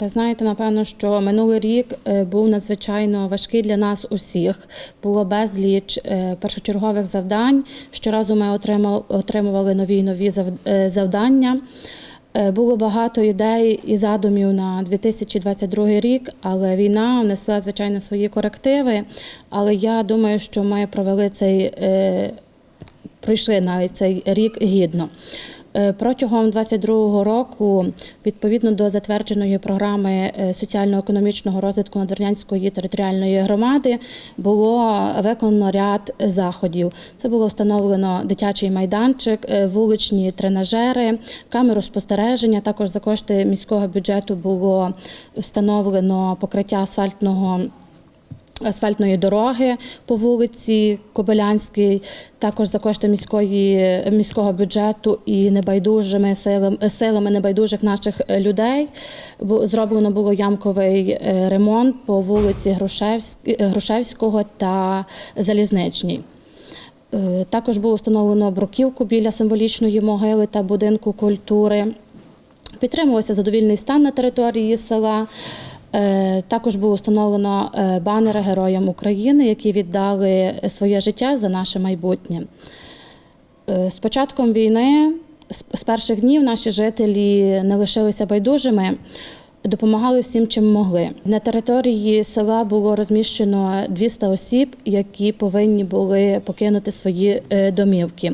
Ви знаєте, напевно, що минулий рік е, був надзвичайно важкий для нас усіх. Було безліч е, першочергових завдань. Щоразу ми отримували нові й нові е, завдання. Було багато ідей і задумів на 2022 рік, але війна внесла, звичайно, свої корективи. Але я думаю, що ми провели цей пройшли навіть цей рік гідно. Е, Протягом 2022 року, відповідно до затвердженої програми е, соціально-економічного розвитку Надвірнянської територіальної громади, було виконано ряд заходів. Це було встановлено дитячий майданчик, е, вуличні тренажери, камеру спостереження. Також за кошти міського бюджету було встановлено покриття асфальтного асфальтної дороги по вулиці Кобилянській, також за кошти міської міського бюджету і небайдужими силами, силами небайдужих наших людей. бу- Зроблено було ямковий е, ремонт по вулиці Грушевського та Залізничній. Е, Також було встановлено бруківку біля символічної могили та будинку культури. Підтримувався задовільний стан на території села. Е, Також було встановлено е, банери Героям України, які віддали своє життя за наше майбутнє. Е, З початком війни, з перших днів, наші жителі не лишилися байдужими, допомагали всім, чим могли. На території села було розміщено 200 осіб, які повинні були покинути свої домівки.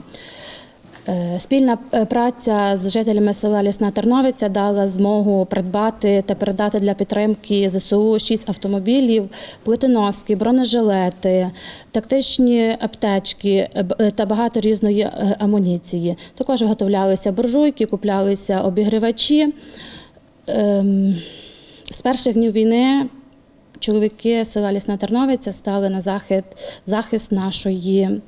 Е, Спільна е, праця з жителями села Лісна Терновиця дала змогу придбати та передати для підтримки ЗСУ 6 автомобілів, плитоноски, бронежилети, тактичні аптечки е, та багато різної амуніції. Також виготовлялися буржуйки, куплялися обігрівачі. Ем, З перших днів війни чоловіки села Лісна Терновиця стали на захист нашої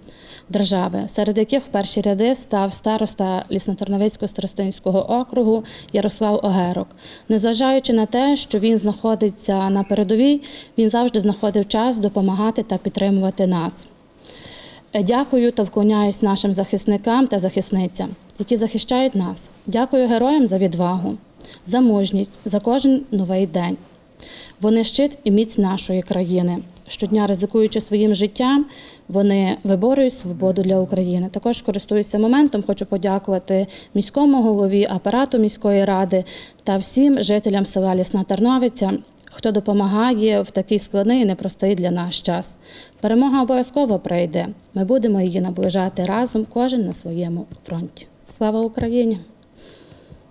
держави, серед яких в перші ряди став староста Ліснотерновицького старостинського округу Ярослав Огерок. Незважаючи на те, що він знаходиться на передовій, він завжди знаходив час допомагати та підтримувати нас. Е, Дякую та вклоняюсь нашим захисникам та захисницям, які захищають нас. Дякую героям за відвагу, за мужність, за кожен новий день. Вони щит і міць нашої країни. Щодня ризикуючи своїм життям, вони виборюють свободу для України. Також користуюся моментом, хочу подякувати міському голові, апарату міської ради та всім жителям села Лісна Терновиця, хто допомагає в такий складний і непростий для нас час. Перемога обов'язково прийде. Ми будемо її наближати разом, кожен на своєму фронті. Слава Україні!